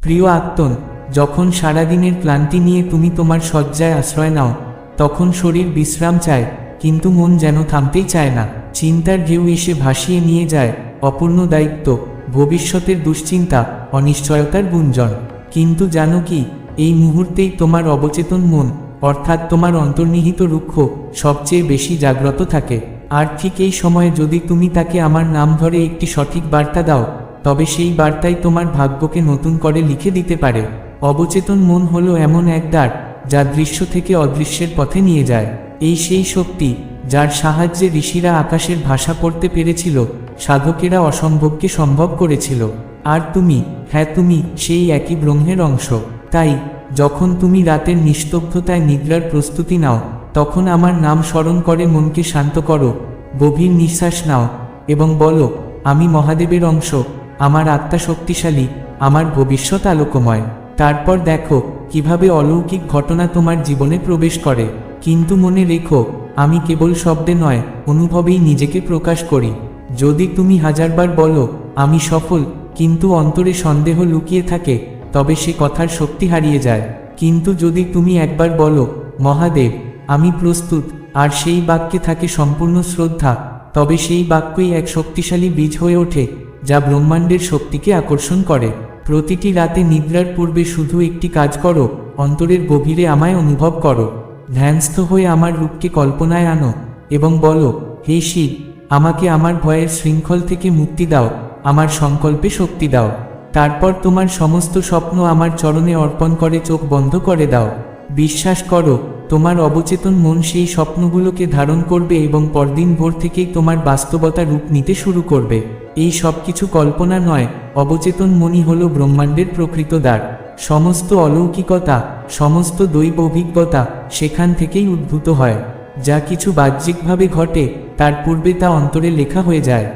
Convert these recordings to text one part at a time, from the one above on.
প্রিয় আত্মন, যখন সারাদিনের ক্লান্তি নিয়ে তুমি তোমার শয্যায় আশ্রয় নাও, তখন শরীর বিশ্রাম চায়, কিন্তু মন যেন থামতেই চায় না। চিন্তার ঢেউ এসে ভাসিয়ে নিয়ে যায়, অপূর্ণ দায়িত্ব, ভবিষ্যতের দুশ্চিন্তা, অনিশ্চয়তার গুঞ্জন। কিন্তু জানো কি, এই মুহূর্তেই তোমার অবচেতন মন, অর্থাৎ তোমার অন্তর্নিহিত রুক্ষ, সবচেয়ে বেশি জাগ্রত থাকে। আর ঠিক এই সময়ে যদি তুমি তাকে আমার নাম ধরে একটি সঠিক বার্তা দাও তবে সেই বার্তাই তোমার ভাগ্যকে নতুন করে লিখে দিতে পারে। অবচেতন মন হলো এমন এক দ্বার, যা দৃশ্য থেকে অদৃশ্যের পথে নিয়ে যায়। এই সেই শক্তি, যার সাহায্যে ঋষিরা আকাশের ভাষা পড়তে পেরেছিল, সাধকেরা অসম্ভবকে সম্ভব করেছিল। আর তুমি হ্যাঁ তুমি, সেই একই ব্রহ্মের অংশ। তাই, যখন তুমি রাতের নিস্তব্ধতায় নিদ্রার প্রস্তুতি নাও, তখন আমার নাম স্মরণ করে মনকে শান্ত করো, গভীর নিঃশ্বাস নাও, এবং বলো, আমি মহাদেবের অংশ। আমার আত্মা শক্তিশালী, আমার ভবিষ্যৎ আলোকময়। তারপর দেখো, কীভাবে অলৌকিক ঘটনা তোমার জীবনে প্রবেশ করে। কিন্তু মনে রেখো, আমি কেবল শব্দে নয়, অনুভবেই নিজেকে প্রকাশ করি। যদি তুমি হাজারবার বলো, আমি সফল, কিন্তু অন্তরে সন্দেহ লুকিয়ে থাকে, তবে সে কথার শক্তি হারিয়ে যায়। কিন্তু যদি তুমি একবার বলো, মহাদেব, আমি প্রস্তুত, আর সেই বাক্যে থাকে সম্পূর্ণ শ্রদ্ধা, তবে সেই বাক্যই এক শক্তিশালী বীজ হয়ে ওঠে। যা ব্রহ্মাণ্ডের শক্তিকে আকর্ষণ করে। প্রতিটি রাতে নিদ্রার পূর্বে শুধু একটি কাজ করো, অন্তরের গভীরে আমায় অনুভব করো। ধ্যানস্থ হয়ে আমার রূপকে কল্পনায় আনো এবং বলো, হে শিব, আমাকে আমার ভয়ের শৃঙ্খল থেকে মুক্তি দাও, আমার সংকল্পে শক্তি দাও। তারপর তোমার সমস্ত স্বপ্ন আমার চরণে অর্পণ করে চোখ বন্ধ করে দাও। বিশ্বাস করো, তোমার অবচেতন মন সেই স্বপ্নগুলোকে ধারণ করবে এবং পরদিন ভোর থেকেই তোমার বাস্তবতা রূপ নিতে শুরু করবে। এই সব কিছু কল্পনা নয়, অবচেতন মনই হল ব্রহ্মাণ্ডের প্রকৃত দ্বার। সমস্ত অলৌকিকতা, সমস্ত দৈব অভিজ্ঞতা সেখান থেকেই উদ্ভূত হয়। যা কিছু বাহ্যিকভাবে ঘটে, তার পূর্বে তা অন্তরে লেখা হয়ে যায়।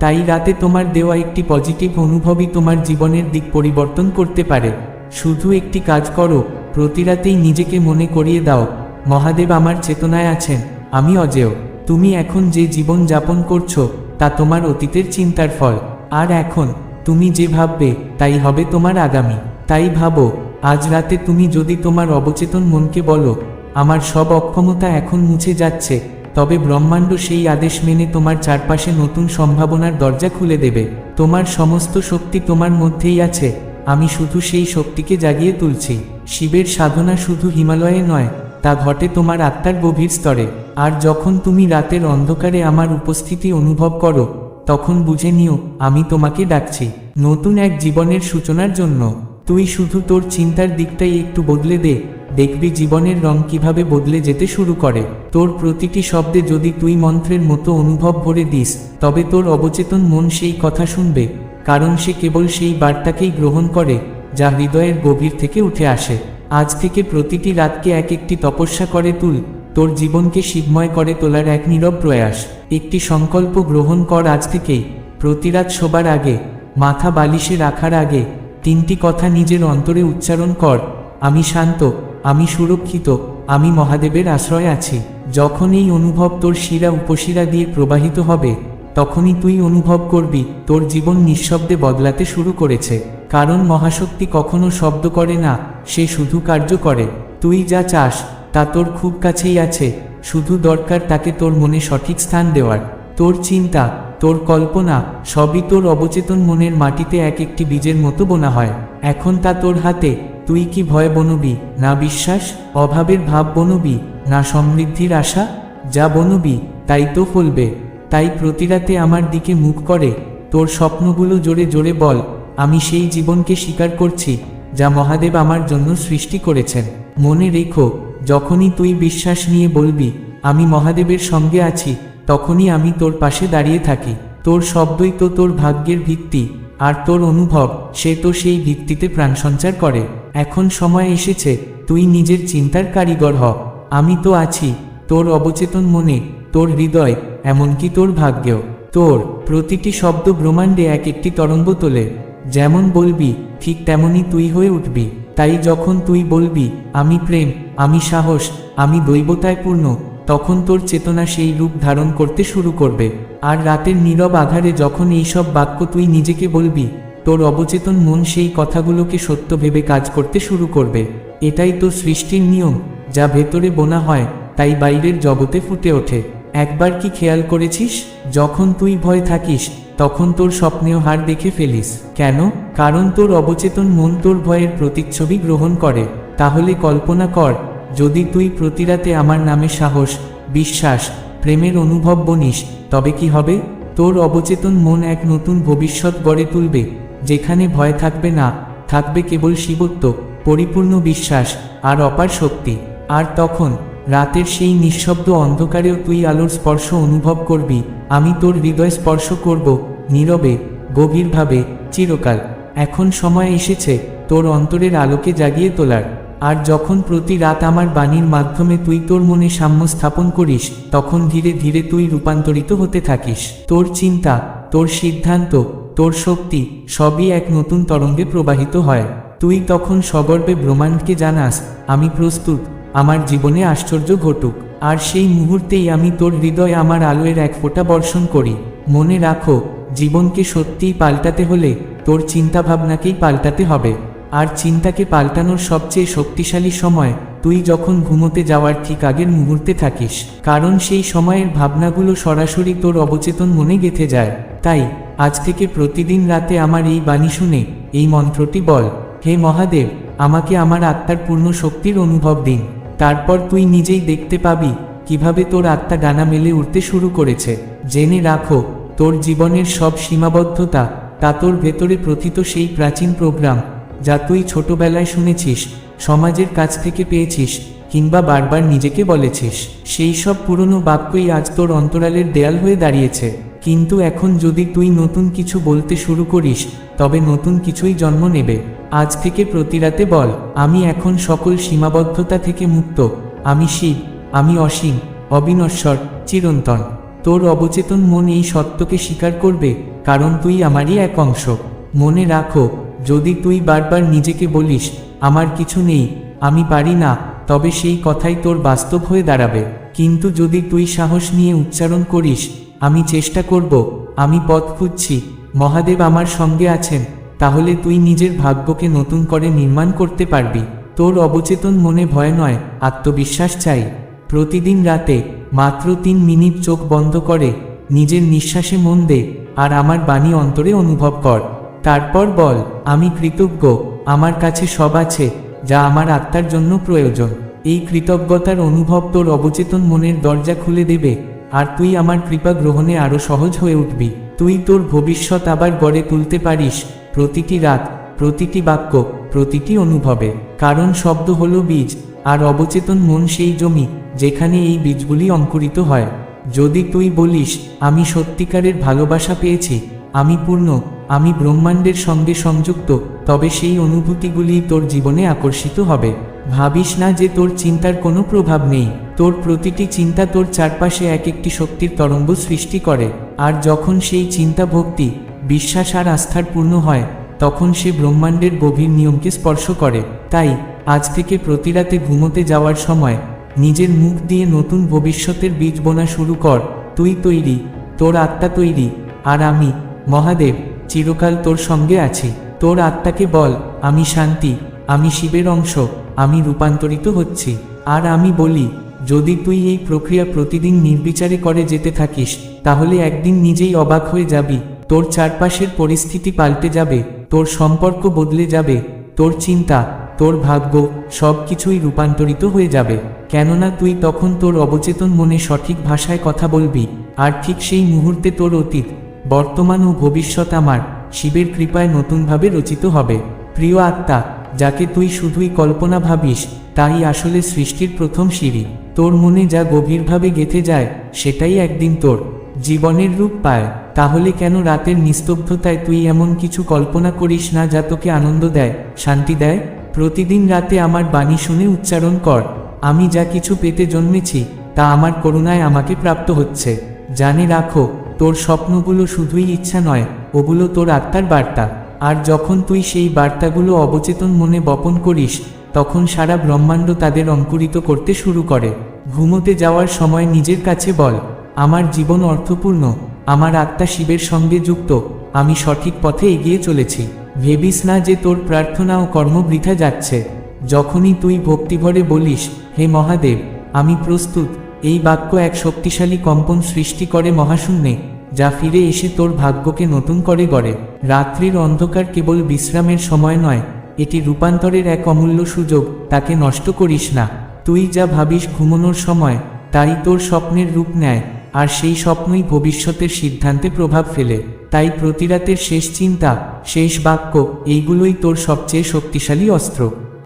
তাই রাতে তোমার দেওয়া একটি পজিটিভ অনুভবই তোমার জীবনের দিক পরিবর্তন করতে পারে। শুধু একটি কাজ করো প্রতি রাতেই নিজেকে মনে করিয়ে দাও, মহাদেব আমার চেতনায় আছেন, আমি অজেয়, তুমি এখন যে জীবন যাপন করছ, তা তোমার অতীতের চিন্তার ফল, আর এখন, তুমি যে ভাববে, তাই হবে তোমার আগামী, তাই ভাবো, আজ রাতে তুমি যদি তোমার অবচেতন মনকে বলো, আমার সব অক্ষমতা এখন মুছে যাচ্ছে, তবে ব্রহ্মাণ্ড সেই আদেশ মেনে তোমার চারপাশে নতুন সম্ভাবনার দরজা খুলে দেবে, তোমার সমস্ত শক্তি তোমার মধ্যেই আছে, আমি শুধু সেই শক্তিকে জাগিয়ে তুলছি। শিবের সাধনা শুধু হিমালয়ে নয়, তা ঘটে তোমার আত্মার গভীর স্তরে। আর যখন তুমি রাতের অন্ধকারে আমার উপস্থিতি অনুভব করো, তখন বুঝে নিও, আমি তোমাকে ডাকছি। নতুন এক জীবনের সূচনার জন্য। তুই শুধু তোর চিন্তার দিকটাই একটু বদলে দে, দেখবি জীবনের রং কীভাবে বদলে যেতে শুরু করে। তোর প্রতিটি শব্দে যদি তুই মন্ত্রের মতো অনুভব ভরে দিস, তবে তোর অবচেতন মন সেই কথা শুনবে, কারণ সে কেবল সেই বার্তাকেই গ্রহণ করে। যা হৃদয়ের গভীর থেকে উঠে আসে। আজ থেকে প্রতিটি রাতকে এক একটি তপস্যা করে তুল। তোর জীবনকে শিবময় করে তোলার এক নীরব প্রয়াস। একটি সংকল্প গ্রহণ কর আজ থেকেই। প্রতি রাত শোবার আগে, মাথা বালিশে রাখার আগে, তিনটি কথা নিজের অন্তরে উচ্চারণ কর। আমি শান্ত, আমি সুরক্ষিত, আমি মহাদেবের আশ্রয় আছি। যখন এই অনুভব তোর শিরা উপশিরা দিয়ে প্রবাহিত হবে, তখনই তুই অনুভব করবি, তোর জীবন নিঃশব্দে বদলাতে শুরু করেছে। কারণ মহাশক্তি কখনো শব্দ করে না, সে শুধু কার্য করে। তুই যা চাস, তা তোর খুব কাছেই আছে, শুধু দরকার তাকে তোর মনে সঠিক স্থান দেওয়ার। তোর চিন্তা, তোর কল্পনা, সবই তোর অবচেতন মনের মাটিতে এক একটি বীজের মতো বোনা হয়। এখন তা তোর হাতে, তুই কি ভয় বনবি, না বিশ্বাস, অভাবের ভাব বনবি, না সমৃদ্ধির আশা? যা বনবি, তাই তো ফলবে তাই প্রতিরাতে আমার দিকে মুখ করে, তোর স্বপ্নগুলো জোরে জোরে বল আমি সেই জীবনকে স্বীকার করছি, যা মহাদেব আমার জন্য সৃষ্টি করেছেন। মনে রেখো, যখনই তুই বিশ্বাস নিয়ে বলবি, আমি মহাদেবের সঙ্গে আছি, তখনই আমি তোর পাশে দাঁড়িয়ে থাকি। তোর শব্দই তো তোর ভাগ্যের ভিত্তি, আর তোর অনুভব, সে তো সেই ভিত্তিতে প্রাণ সঞ্চার করে। এখন সময় এসেছে, তুই নিজের চিন্তার কারিগর হ। আমি তো আছি, তোর অবচেতন মনে, তোর হৃদয়, এমনকি তোর ভাগ্যেও। তোর প্রতিটি শব্দ ব্রহ্মাণ্ডে এক একটি তরঙ্গ তোলে। যেমন বলবি, ঠিক তেমনই তুই হয়ে উঠবি। তাই যখন তুই বলবি, আমি প্রেম, আমি সাহস, আমি দৈবতায় পূর্ণ তখন তোর চেতনা সেই রূপ ধারণ করতে শুরু করবে। আর রাতের নীরব আধারে যখন এইসব বাক্য তুই নিজেকে বলবি, তোর অবচেতন মন সেই কথাগুলোকে সত্য ভেবে কাজ করতে শুরু করবে। এটাই তো সৃষ্টির নিয়ম, যা ভেতরে বোনা হয়, তাই বাইরের জগতে ফুটে ওঠে। একবার কি খেয়াল করেছিস? যখন তুই ভয় থাকিস, তখন তোর স্বপ্নেও হার দেখে ফেলিস। কেন? কারণ তোর অবচেতন মন তোর ভয়ের প্রতিচ্ছবি গ্রহণ করে। তাহলে কল্পনা কর, যদি তুই প্রতিরাতে আমার নামে সাহস, বিশ্বাস, প্রেমের অনুভব বনিস, তবে কি হবে? তোর অবচেতন মন এক নতুন ভবিষ্যৎ গড়ে তুলবে, যেখানে ভয় থাকবে না, থাকবে কেবল শিবত্ব, পরিপূর্ণ বিশ্বাস, আর অপার শক্তি। আর তখন রাতের সেই নিঃশব্দ অন্ধকারেও তুই আলোর স্পর্শ অনুভব করবি, আমি তোর হৃদয় স্পর্শ করব, নীরবে, গভীরভাবে, চিরকাল। এখন সময় এসেছে তোর অন্তরের আলোকে জাগিয়ে তোলার। আর যখন প্রতি রাত আমার বাণীর মাধ্যমে তুই তোর মনে সাম্য স্থাপন করিস, তখন ধীরে ধীরে তুই রূপান্তরিত হতে থাকিস। তোর চিন্তা, তোর সিদ্ধান্ত, তোর শক্তি, সবই এক নতুন তরঙ্গে প্রবাহিত হয়। তুই তখন সগর্বে ব্রহ্মাণ্ডকে জানাস, আমি প্রস্তুত। আমার জীবনে আশ্চর্য ঘটুক, আর সেই মুহূর্তেই আমি তোর হৃদয় আমার আলোয়ের এক ফোঁটা বর্ষণ করি। মনে রাখো, জীবনকে সত্যিই পাল্টাতে হলে তোর চিন্তাভাবনাকেই পাল্টাতে হবে। আর চিন্তাকে পাল্টানোর সবচেয়ে শক্তিশালী সময় তুই যখন ঘুমোতে যাওয়ার ঠিক আগের মুহূর্তে থাকিস। কারণ সেই সময়ের ভাবনাগুলো সরাসরি তোর অবচেতন মনে গেঁথে যায়। তাই, আজ থেকে প্রতিদিন রাতে আমার এই বাণী শুনে এই মন্ত্রটি বল, হে মহাদেব, আমাকে আমার আত্মার পূর্ণ শক্তির অনুভব দিন। তারপর তুই নিজেই দেখতে পাবি কীভাবে তোর আত্মা ডানা মেলে উঠতে শুরু করেছে। জেনে রাখো, তোর জীবনের সব সীমাবদ্ধতা, তা তোর ভেতরে প্রথিত সেই প্রাচীন প্রোগ্রাম, যা তুই ছোটবেলায় শুনেছিস, সমাজের কাছ থেকে পেয়েছিস, কিংবা বারবার নিজেকে বলেছিস। সেই সব পুরনো বাক্যই আজ তোর অন্তরালের দেয়াল হয়ে দাঁড়িয়েছে। কিন্তু এখন যদি তুই নতুন কিছু বলতে শুরু করিস, তবে নতুন কিছুই জন্ম নেবে। আজ থেকে প্রতিরাতে বল, আমি এখন সকল সীমাবদ্ধতা থেকে মুক্ত। আমি শিব, আমি অসীম, অবিনশ্বর, চিরন্তন। তোর অবচেতন মন এই সত্যকে স্বীকার করবে, কারণ তুই আমারই এক অংশ। মনে রাখো, যদি তুই বারবার নিজেকে বলিস, আমার কিছু নেই, আমি পারি না, তবে সেই কথাই তোর বাস্তব হয়ে দাঁড়াবে। কিন্তু যদি তুই সাহস নিয়ে উচ্চারণ করিস, আমি চেষ্টা করব, আমি পথ খুঁজছি, মহাদেব আমার সঙ্গে আছেন। তাহলে তুই নিজের ভাগ্যকে নতুন করে নির্মাণ করতে পারবি। তোর অবচেতন মনে ভয় নয়, আত্মবিশ্বাস চাই। প্রতিদিন রাতে মাত্র তিন মিনিট চোখ বন্ধ করে, নিজের নিঃশ্বাসে মন দে আর আমার বাণী অন্তরে অনুভব কর। তারপর বল, আমি কৃতজ্ঞ, আমার কাছে সব আছে, যা আমার আত্মার জন্য প্রয়োজন। এই কৃতজ্ঞতার অনুভব তোর অবচেতন মনের দরজা খুলে দেবে আর তুই আমার কৃপা গ্রহণে আরও সহজ হয়ে উঠবি। তুই তোর ভবিষ্যৎ আবার গড়ে তুলতে পারিস প্রতিটি রাত, প্রতিটি বাক্য, প্রতিটি অনুভবে। কারণ শব্দ হলো বীজ, আর অবচেতন মন সেই জমি, যেখানে এই বীজগুলি অঙ্কুরিত হয়। যদি তুই বলিস, আমি সত্যিকারের ভালোবাসা পেয়েছি, আমি পূর্ণ, আমি ব্রহ্মাণ্ডের সঙ্গে সংযুক্ত, তবে সেই অনুভূতিগুলি তোর জীবনে আকর্ষিত হবে। ভাবিস না যে তোর চিন্তার কোনো প্রভাব নেই। তোর প্রতিটি চিন্তা তোর চারপাশে এক একটি শক্তির তরঙ্গ সৃষ্টি করে, আর যখন সেই চিন্তা ভক্তি বিশ্বাস আর আস্থার পূর্ণ হয়, তখন সে ব্রহ্মাণ্ডের গভীর নিয়মকে স্পর্শ করে। তাই, আজ থেকে প্রতিরাতে ঘুমোতে যাওয়ার সময়, নিজের মুখ দিয়ে নতুন ভবিষ্যতের বীজ বোনা শুরু কর। তুই তৈরি, তোর আত্মা তৈরি, আর আমি, মহাদেব, চিরকাল তোর সঙ্গে আছি। তোর আত্মাকে বল, আমি শান্তি, আমি শিবের অংশ, আমি রূপান্তরিত হচ্ছি। আর আমি বলি, যদি তুই এই প্রক্রিয়া প্রতিদিন নির্বিচারে করে যেতে থাকিস, তাহলে একদিন নিজেই অবাক হয়ে যাবি। তোর চারপাশের পরিস্থিতি পাল্টে যাবে, তোর সম্পর্ক বদলে যাবে, তোর চিন্তা, তোর ভাগ্য সব কিছুই রূপান্তরিত হয়ে যাবে। কেননা তুই তখন তোর অবচেতন মনে সঠিক ভাষায় কথা বলবি, আর ঠিক সেই মুহূর্তে তোর অতীত, বর্তমান ও ভবিষ্যৎ আমার শিবের কৃপায় নতুনভাবে রচিত হবে। প্রিয় আত্মা, যাকে তুই শুধুই কল্পনা ভাবিস, তাই আসলে সৃষ্টির প্রথম সিঁড়ি। তোর মনে যা গভীরভাবে গেঁথে যায়, সেটাই একদিন তোর জীবনের রূপ পায়, তাহলে কেন রাতের নিস্তব্ধতায় তুই এমন কিছু কল্পনা করিস না যা তোকে আনন্দ দেয়, শান্তি দেয়? প্রতিদিন রাতে আমার বাণী শুনে উচ্চারণ কর, আমি যা কিছু পেতে জন্মেছি, তা আমার করুণায় আমাকে প্রাপ্ত হচ্ছে। জানে রাখো, তোর স্বপ্নগুলো শুধুই ইচ্ছা নয়, ওগুলো তোর আত্মার বার্তা। আর যখন তুই সেই বার্তাগুলো অবচেতন মনে বপন করিস, তখন সারা ব্রহ্মাণ্ড তাদের অঙ্কুরিত করতে শুরু করে। ঘুমোতে যাওয়ার সময় নিজের কাছে বল আমার জীবন অর্থপূর্ণ, আমার আত্মা শিবের সঙ্গে যুক্ত, আমি সঠিক পথে এগিয়ে চলেছি। ভেবিস না যে তোর প্রার্থনা ও কর্ম বৃথা যাচ্ছে। যখনই তুই ভক্তিভরে বলিস, হে মহাদেব, আমি প্রস্তুত। এই বাক্য এক শক্তিশালী কম্পন সৃষ্টি করে মহাশূন্যে, যা ফিরে এসে তোর ভাগ্যকে নতুন করে গড়ে। রাত্রির অন্ধকার কেবল বিশ্রামের সময় নয়, এটি রূপান্তরের এক অমূল্য সুযোগ, তাকে নষ্ট করিস না। তুই যা ভাবিস ঘুমানোর সময়, তাই তোর স্বপ্নের রূপ নেয়। আর সেই স্বপ্নই ভবিষ্যতের সিদ্ধান্তে প্রভাব ফেলে। তাই প্রতিরাতের শেষ চিন্তা, শেষ বাক্য, এইগুলোই তোর সবচেয়ে শক্তিশালী অস্ত্র।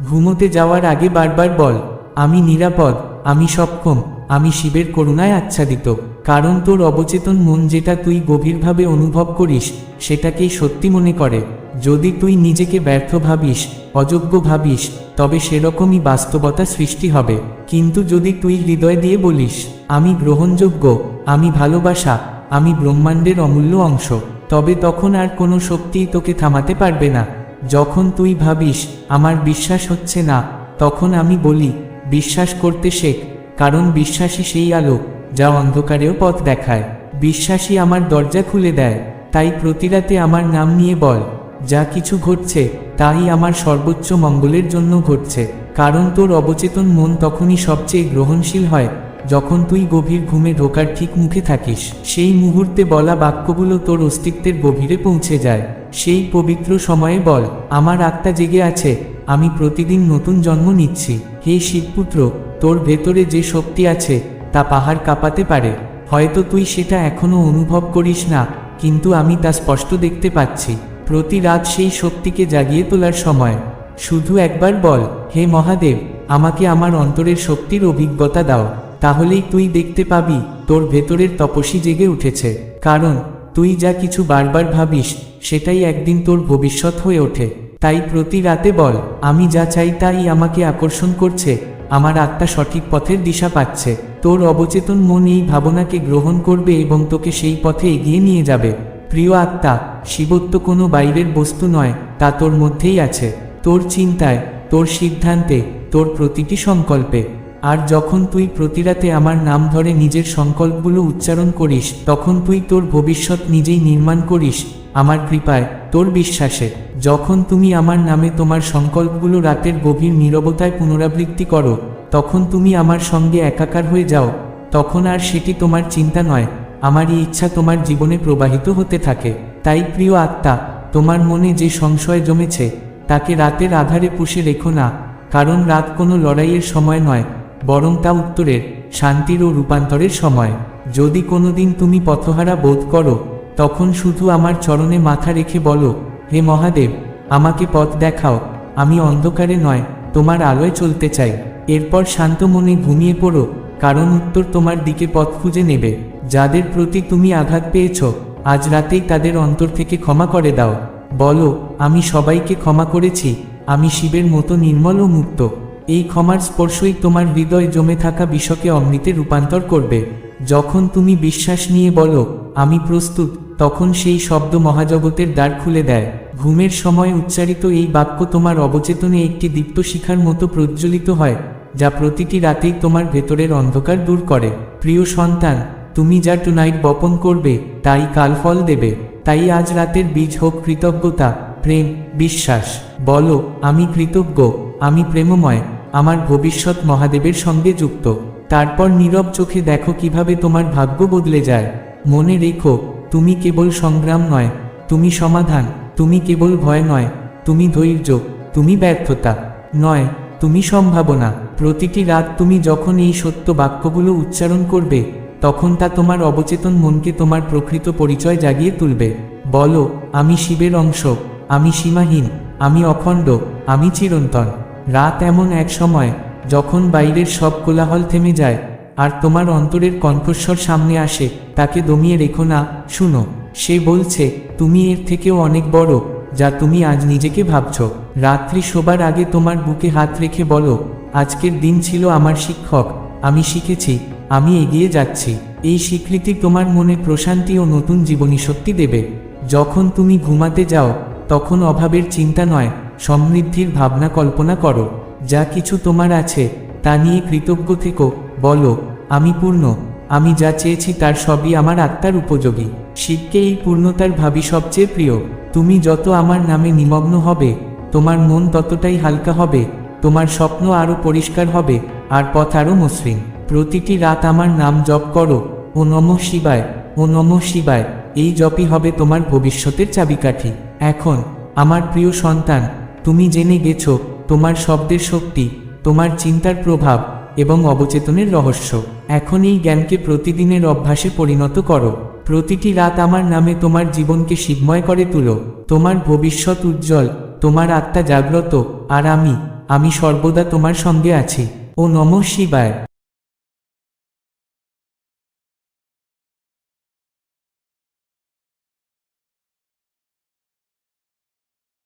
ঘুমোতে যাওয়ার আগে বারবার বল, আমি নিরাপদ, আমি সক্ষম, আমি শিবের করুণায় আচ্ছাদিত। কারণ তোর অবচেতন মন যেটা তুই গভীরভাবে অনুভব করিস, সেটাকেই সত্যি মনে করে। যদি তুই নিজেকে ব্যর্থ ভাবিস, অযোগ্য ভাবিস, তবে সেরকমই বাস্তবতা সৃষ্টি হবে। কিন্তু যদি তুই হৃদয় দিয়ে বলিস, আমি গ্রহণযোগ্য আমি ভালোবাসা, আমি ব্রহ্মাণ্ডের অমূল্য অংশ। তবে তখন আর কোনো শক্তিই তোকে থামাতে পারবে না। যখন তুই ভাবিস, আমার বিশ্বাস হচ্ছে না, তখন আমি বলি, বিশ্বাস করতে শেখ, কারণ বিশ্বাসী সেই আলো, যা অন্ধকারেও পথ দেখায়। বিশ্বাসী আমার দরজা খুলে দেয়, তাই প্রতিরাতে আমার নাম নিয়ে বল, যা কিছু ঘটছে, তাই আমার সর্বোচ্চ মঙ্গলের জন্য ঘটছে, কারণ তোর অবচেতন মন তখনই সবচেয়ে গ্রহণশীল হয়। যখন তুই গভীর ঘুমে ঢোকার ঠিক মুখে থাকিস, সেই মুহূর্তে বলা বাক্যগুলো তোর অস্তিত্বের গভীরে পৌঁছে যায়। সেই পবিত্র সময়ে বল, আমার আত্মা জেগে আছে, আমি প্রতিদিন নতুন জন্ম নিচ্ছি। হে শিবপুত্র, তোর ভেতরে যে শক্তি আছে, তা পাহাড় কাঁপাতে পারে। হয়তো তুই সেটা এখনও অনুভব করিস না, কিন্তু আমি তা স্পষ্ট দেখতে পাচ্ছি। প্রতি রাত সেই শক্তিকে জাগিয়ে তোলার সময়। শুধু একবার বল, হে মহাদেব, আমাকে আমার অন্তরের শক্তির অভিজ্ঞতা দাও। তাহলেই তুই দেখতে পাবি, তোর ভেতরের তপস্বী জেগে উঠেছে। কারণ, তুই যা কিছু বারবার ভাবিস, সেটাই একদিন তোর ভবিষ্যৎ হয়ে ওঠে। তাই প্রতি রাতে বল, আমি যা চাই তাই আমাকে আকর্ষণ করছে, আমার আত্মা সঠিক পথের দিশা পাচ্ছে। তোর অবচেতন মন এই ভাবনাকে গ্রহণ করবে এবং তোকে সেই পথে এগিয়ে নিয়ে যাবে। প্রিয় আত্মা, শিবত্ব কোনো বাইরের বস্তু নয়, তা তোর মধ্যেই আছে। তোর চিন্তায়, তোর সিদ্ধান্তে, তোর প্রতিটি সংকল্পে। আর যখন তুই প্রতিরাতে আমার নাম ধরে নিজের সংকল্পগুলো উচ্চারণ করিস, তখন তুই তোর ভবিষ্যৎ নিজেই নির্মাণ করিস, আমার কৃপায়, তোর বিশ্বাসে। যখন তুমি আমার নামে তোমার সংকল্পগুলো রাতের গভীর নীরবতায় পুনরাবৃত্তি করো, তখন তুমি আমার সঙ্গে একাকার হয়ে যাও, তখন আর সেটি তোমার চিন্তা নয়, আমারই ইচ্ছা তোমার জীবনে প্রবাহিত হতে থাকে। তাই প্রিয় আত্মা, তোমার মনে যে সংশয় জমেছে, তাকে রাতের আধারে পুষে রেখো না, কারণ রাত কোনো লড়াইয়ের সময় নয় বরং তা উত্তরের, শান্তির ও রূপান্তরের সময়। যদি কোনোদিন তুমি পথহারা বোধ করো, তখন শুধু আমার চরণে মাথা রেখে বলো, হে মহাদেব, আমাকে পথ দেখাও, আমি অন্ধকারে নয়, তোমার আলোয় চলতে চাই। এরপর শান্ত মনে ঘুমিয়ে পড়ো, কারণ উত্তর তোমার দিকে পথ খুঁজে নেবে। যাদের প্রতি তুমি আঘাত পেয়েছ, আজ রাতেই তাদের অন্তর থেকে ক্ষমা করে দাও। বলো, আমি সবাইকে ক্ষমা করেছি, আমি শিবের মতো নির্মল ও মুক্ত। এই ক্ষমার স্পর্শই তোমার হৃদয় জমে থাকা বিষকে অমৃতে রূপান্তর করবে। যখন তুমি বিশ্বাস নিয়ে বলো, আমি প্রস্তুত, তখন সেই শব্দ মহাজগতের দ্বার খুলে দেয়। ঘুমের সময় উচ্চারিত এই বাক্য তোমার অবচেতনে একটি দীপ্ত শিখার মতো প্রজ্বলিত হয়, যা প্রতিটি রাতেই তোমার ভেতরের অন্ধকার দূর করে। প্রিয় সন্তান, তুমি যা টুনাইট বপন করবে, তাই কাল ফল দেবে। তাই আজ রাতের বীজ হোক কৃতজ্ঞতা, প্রেম, বিশ্বাস। বলো, আমি কৃতজ্ঞ, আমি প্রেমময়। আমার ভবিষ্যৎ মহাদেবের সঙ্গে যুক্ত। তারপর নীরব চোখে দেখো কীভাবে তোমার ভাগ্য বদলে যায়। মনে রেখো, তুমি কেবল সংগ্রাম নয়, তুমি সমাধান, তুমি কেবল ভয় নয়, তুমি ধৈর্য, তুমি ব্যর্থতা নয়, তুমি সম্ভাবনা। প্রতিটি রাত তুমি যখন এই সত্য বাক্যগুলো উচ্চারণ করবে, তখন তা তোমার অবচেতন মনকে তোমার প্রকৃত পরিচয় জাগিয়ে তুলবে। বলো, আমি শিবের অংশ, আমি সীমাহীন, আমি অখণ্ড, আমি চিরন্তন। রাত এমন এক সময়, যখন বাইরের সব কোলাহল থেমে যায়, আর তোমার অন্তরের কণ্ঠস্বর সামনে আসে, তাকে দমিয়ে রেখো না, শুনো, সে বলছে, তুমি এর থেকেও অনেক বড়, যা তুমি আজ নিজেকে ভাবছ। রাত্রি শোবার আগে তোমার বুকে হাত রেখে বলো, আজকের দিন ছিল আমার শিক্ষক, আমি শিখেছি, আমি এগিয়ে যাচ্ছি। এই স্বীকৃতি তোমার মনে প্রশান্তি ও নতুন জীবনী শক্তি দেবে। যখন তুমি ঘুমাতে যাও, তখন অভাবের চিন্তা নয় সমৃদ্ধির ভাবনা কল্পনা করো। যা কিছু তোমার আছে, তা নিয়ে কৃতজ্ঞ থেকো। বলো, আমি পূর্ণ। আমি যা চেয়েছি তার সবই আমার আত্মার উপযোগী। শিবকে এই পূর্ণতার ভাবি সবচেয়ে প্রিয়। তুমি যত আমার নামে নিমগ্ন হবে, তোমার মন ততটাই হালকা হবে। তোমার স্বপ্ন আরও পরিষ্কার হবে, আর পথ আরও মসৃণ। প্রতিটি রাত আমার নাম জপ করো। ও নম শিবায়, ও নম শিবায়। এই জপই হবে তোমার ভবিষ্যতের চাবিকাঠি। এখন, আমার প্রিয় সন্তান তুমি জেনে গেছ, তোমার শব্দের শক্তি, তোমার চিন্তার প্রভাব এবং অবচেতনের রহস্য। এখন এই জ্ঞানকে প্রতিদিনের অভ্যাসে পরিণত করো। প্রতিটি রাত আমার নামে তোমার জীবনকে শিবময় করে তুলো। তোমার ভবিষ্যৎ উজ্জ্বল, তোমার আত্মা জাগ্রত, আর আমি আমি সর্বদা তোমার সঙ্গে আছি। ও নম শিবায়।